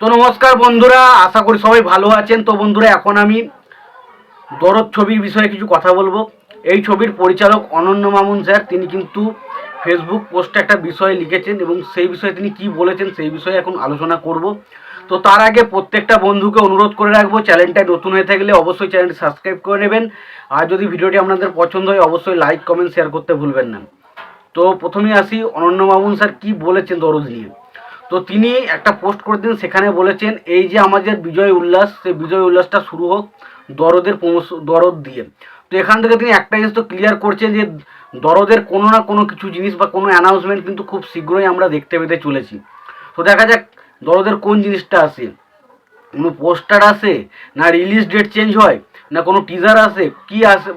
তো নমস্কার বন্ধুরা, আশা করি সবাই ভালো আছেন। তো বন্ধুরা, এখন আমি দরদ ছবির বিষয়ে কিছু কথা বলব। এই ছবির পরিচালক অনন্য মামুন স্যার, তিনি কিন্তু ফেসবুক পোস্টে একটা বিষয় লিখেছেন এবং সেই বিষয়ে তিনি কি বলেছেন সেই বিষয়ে এখন আলোচনা করব। তো তার আগে প্রত্যেকটা বন্ধুকে অনুরোধ করে রাখব, চ্যানেলটা নতুন হয়ে থাকলে অবশ্যই চ্যানেলটি সাবস্ক্রাইব করে নেবেন। আর যদি ভিডিওটি আপনাদের পছন্দ হয়, অবশ্যই লাইক কমেন্ট শেয়ার করতে ভুলবেন না। তো প্রথমেই আসি, অনন্য মামুন স্যার কি বলেছেন দরদ নিয়ে? তো তিনি একটা পোস্ট করে দিন, সেখানে বলেছেন, এই যে আমাদের বিজয় উল্লাস সেই বিজয় উল্লাসটা শুরু হোক, দরদের দরদ দিয়ে। তো এখান থেকে তিনি একটা জিনিস তো ক্লিয়ার করছেন যে, দরদের কোনো না কোনো কিছু জিনিস বা কোনো অ্যানাউন্সমেন্ট কিন্তু খুব শীঘ্রই আমরা দেখতে পেতে চলেছি। তো দেখা যাক, দরদের কোন জিনিসটা আসে? কোনো পোস্টার আসে? না রিলিজ ডেট চেঞ্জ হয়? না কোনো টিজার আসে? কি আসে?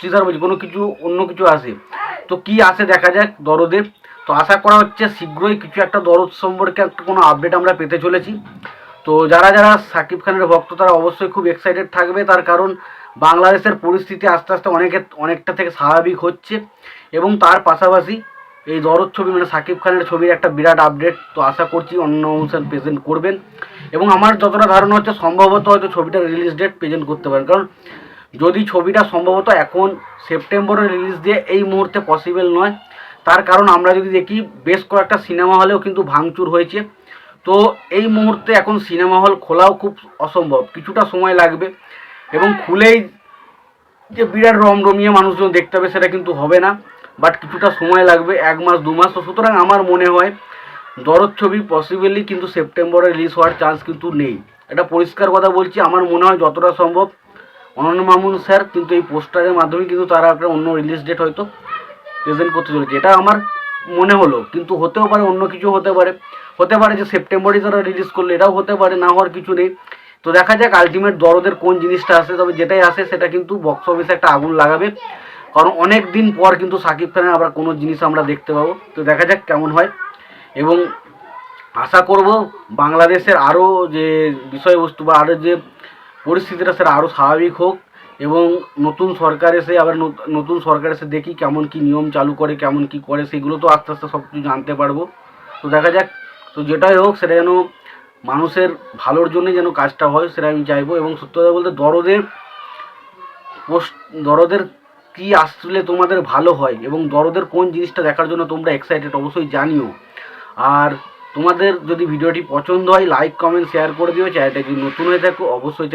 টিজার বলছি, কোনো কিছু, অন্য কিছু আসে? তো কি আসে দেখা যাক, দরদের। তো আশা করা হচ্ছে শীঘ্রই কিছু একটা দরদ সম্পর্কে একটা কোনো আপডেট আমরা পেতে চলেছি। তো যারা যারা সাকিব খানের ভক্ত, তারা অবশ্যই খুব এক্সাইটেড থাকবে। তার কারণ বাংলাদেশের পরিস্থিতি আস্তে আস্তে অনেকে অনেকটা থেকে স্বাভাবিক হচ্ছে এবং তার পাশাপাশি এই দরদ ছবি মানে সাকিব খানের ছবির একটা বিরাট আপডেট তো আশা করছি অন্য অনুষ্ঠান প্রেজেন্ট করবেন। এবং আমার যতটা ধারণা হচ্ছে সম্ভবত হয়তো ছবিটার রিলিজ ডেট প্রেজেন্ট করতে পারেন। কারণ যদি ছবিটা সম্ভবত এখন সেপ্টেম্বরে রিলিজ দিয়ে এই মুহূর্তে পসিবল নয় তার কারণ আমরা যদি দেখি, বেশ কয়েকটা সিনেমা হলেও কিন্তু ভাঙচুর হয়েছে। তো এই মুহূর্তে এখন সিনেমা হল খোলাও খুব অসম্ভব। কিছুটা সময় লাগবে এবং খুলেই যে বিরাট রমরমিয়ে মানুষজন দেখতে হবে সেটা কিন্তু হবে না বাট কিছুটা সময় লাগবে, এক মাস, দু মাস। তো সুতরাং আমার মনে হয়, দরদ ছবি পসিবলি কিন্তু সেপ্টেম্বরে রিলিজ হওয়ার চান্স কিন্তু নেই। এটা পরিষ্কার কথা বলছি, আমার মনে হয় যতটা সম্ভব, অনন্য মামুন স্যার কিন্তু এই পোস্টারের মাধ্যমে কিন্তু তারা একটা অন্য রিলিজ ডেট হয়তো প্রেজেন্ট করতে চলেছে। এটা আমার মনে হলো, কিন্তু হতেও পারে, অন্য কিছু হতে পারে। হতে পারে যে সেপ্টেম্বরেই তারা রিলিজ করলে, এটাও হতে পারে, না হওয়ার কিছু নেই। তো দেখা যাক আলটিমেট দরদের কোন জিনিসটা আসে, তবে যেটাই আসে সেটা কিন্তু বক্স অফিসে একটা আগুন লাগাবে। কারণ অনেক দিন পর কিন্তু সাকিব খানের আবার কোনো জিনিস আমরা দেখতে পাবো। তো দেখা যাক কেমন হয়। এবং আশা করব বাংলাদেশের আরও যে বিষয়বস্তু বা আরও যে পরিস্থিতিটা সেটা আরও স্বাভাবিক হোক। এবং নতুন সরকার এসে আবার নত- নতুন সরকার এসে দেখি কেমন কি নিয়ম চালু করে, কেমন কি করে, সেগুলো তো আস্তে আস্তে সব কিছু জানতে পারব। তো দেখা যাক, তো যেটাই হোক, সেটা যেন মানুষের ভালোর জন্যই যেন কাজটা হয়, সেটা আমি চাইব। এবং সত্য কথা বলতে দরদের পোস্ট দরদের কি আসলে তোমাদের ভালো হয় এবং দরদের কোন জিনিসটা দেখার জন্য তোমরা এক্সাইটেড অবশ্যই জানিও। আর তোমাদের যদি ভিডিওটি পছন্দ হয় লাইক কমেন্ট শেয়ার করে দিও। চ্যানেলটা যদি নতুন হয়ে থাকো, অবশ্যই